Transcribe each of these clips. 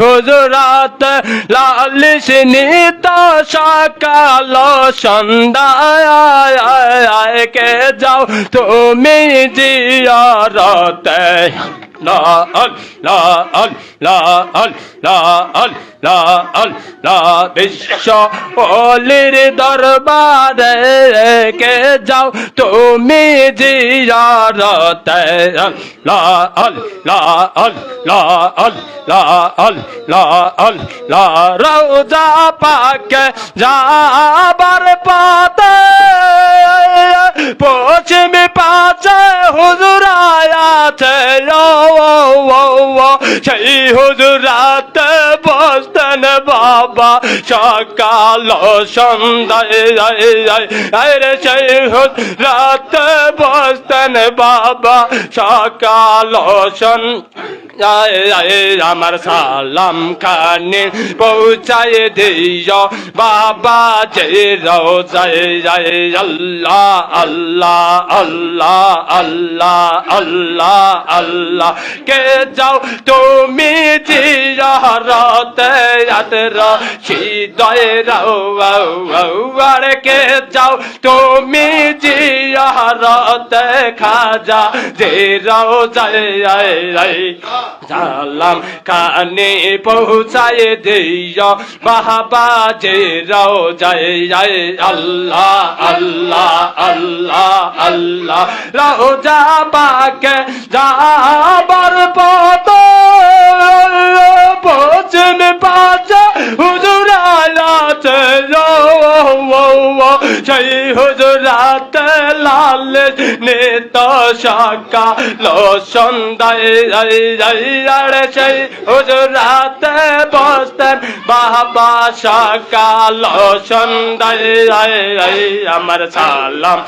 হুজরাত লালিস নিত সকাল সন্ধ্যায় কে যাও তুমি জিয়ারতে। লাল লাল লাল লাল লা আল্লাহ বিশ্ব অলির দরবার কে যাও। তুমি জিয়ারত আল্লাহ আল্লাহ আল্লাহ আল্লাহ আল্লাহ আল্লাহ। রওজা পাক যাবার পাতে পশ্চিমে পাচে হুজুরায়াতে সেই হুজুরাতে বাবা সকাল সন্ধ্যায় আরে সেই হুজুরাত বসতেন বাবা সকাল সন্ধ্যায়। আমার সালাম খানে পৌঁছায় দিও বাবা যে রোজায় আল্লাহ আল্লাহ আল্লাহ আল্লাহ আল্লাহ আল্লাহ। কে যাও তুমি জিয়ারতে আতর হৃদয় রাওয়ার কে যাও তুমি জিয়ারতে খাজা, যে রোজায় জালাম কানে পৌঁছায় দেয় বাহাবা রাও যায় যায় আল্লাহ আল্লাহ আল্লাহ আল্লাহ। রাও যা পাকে যাবার পত পচন পাচা হুজুরালাতে যাও যাই হুজুরাতে দেশ নিত সকাল সন্ধ্যায় সেই হুজুর রাতে বসতেন বাবা সকাল সন্ধ্যায় আমার সালাম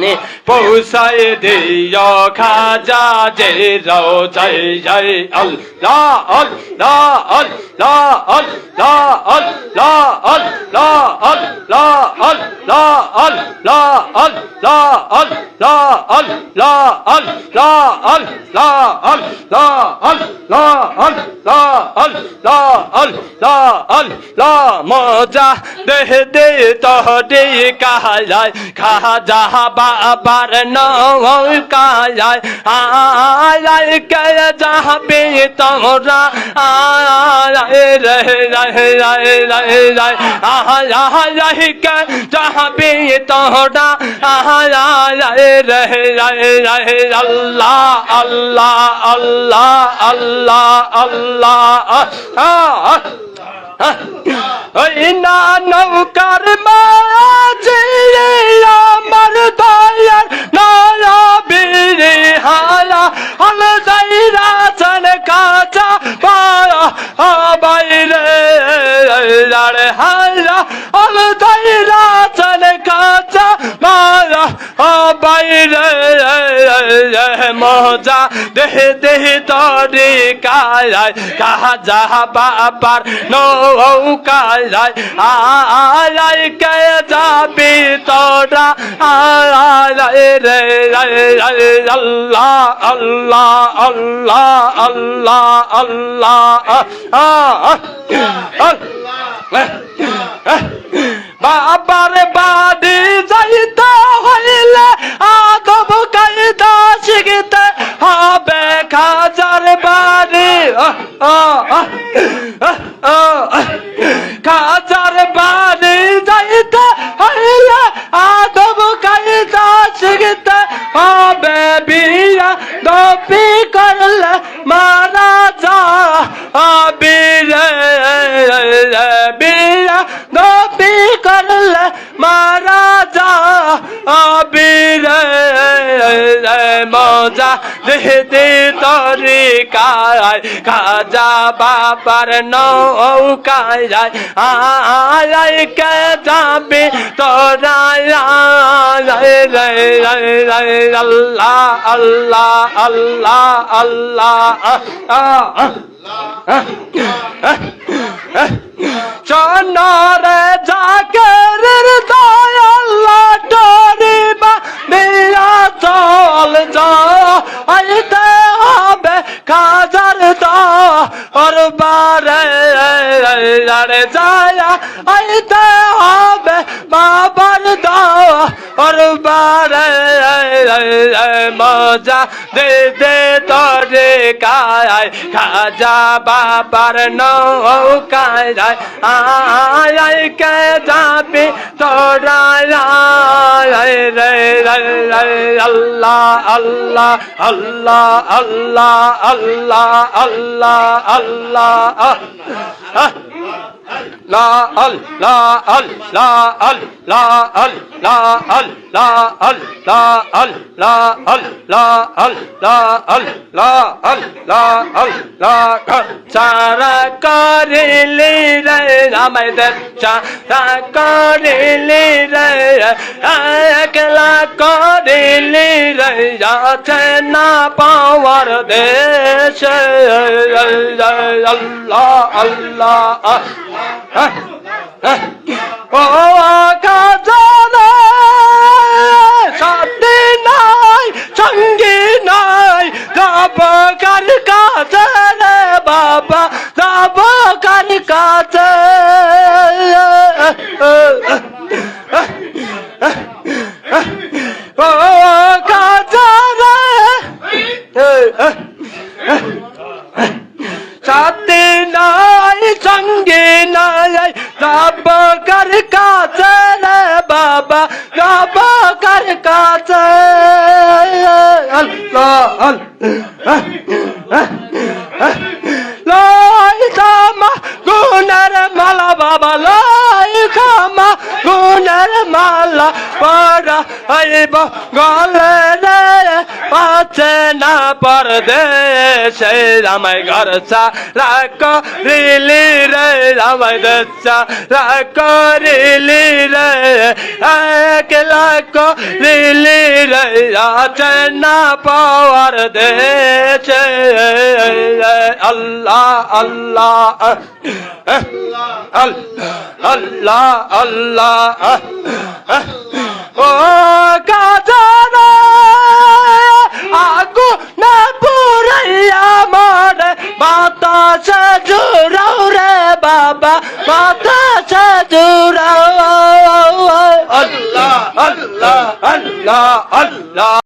নে পৌঁছায় দিয় খাজা, যে রাও জয় জয় আল্লাহ। মজা দেহ দে তহরে কাহায় খাহা যাহা বাবার নয় কাহায় আয় কে যাহা বেতা মোরা আয় রহে রহে রহে রহে রহে আহ আহ রহে কে চাহবে তোরা আহ রহে রহে রহে রহে আল্লাহ আল্লাহ আল্লাহ আল্লাহ আল্লাহ আহ ওই না নৌকার মাঝে মজা দেহ দেহ তরি কায় কাহা যাহা বাবার নৌকায় আয় কে যাবি তোরা? আয় রে আল্লাহ আল্লাহ আল্লাহ আল্লাহ আল্লাহ। বাবার দপি করলে মারা যা বিরে মজা। দেহতে তরি কায় খাজা বাবার নৌকায় যায়। আয় কে যাবে তোরা? রে আল্লাহ আল্লাহ আল্লাহ আল্লাহ চনরে জাকের দয়াল্লা টরিবা দিয়া চল যা, আইতে হবে কাজার দা ওর বারে রে রে আইতে হবে বাবার দাওয়া ওর বারে মজা দে দে তোরে কায় খাজা বাবার নৌকায় আয় আয়, কে যাবি তোরা রে আল্লাহ আল্লাহ আল্লাহ আল্লাহ আল্লাহ আল্লাহ আল্লাহ। লা আল লা আল লা আল লা আল লা আল লা আল লা আল লা আল লা আল লা আল লা আল লা আল লা সারা করিলি রে আমায় দেখা করিলি রে একলা করিলি রে যাচ্ছে না পাওয়ার দেশ আল্লাহ আল্লাহ হ্যাঁ, হ্যাঁ। ও কাজলে সাথে নাই, সঙ্গে নাই। দাবকার কাজলে বাবা দাবকার কাজে ও কাজলে সাথে নাই, সঙ্গে কার কাছে রে বাবা কার কাছে আল্লাহ আল্লাহ। লয় তামা গুনার মালা বাবা মালা পড়া আইব গলে পাচ্ছে না পরদেশে আমায় ঘর রাখ রিলি রে আমায় দচ্ছা রাখ রিলি রে এক লাখ রিলি রে আছে না পাওয়ার দেশে আল্লাহ আল্লাহ আল্লাহ আল্লাহ ও কাজানা আগু না পুরাইয়া মরে বাতাসে জুড়াও বাবা বাতাসে জুড়াও। আল্লাহ আল্লাহ আল্লাহ।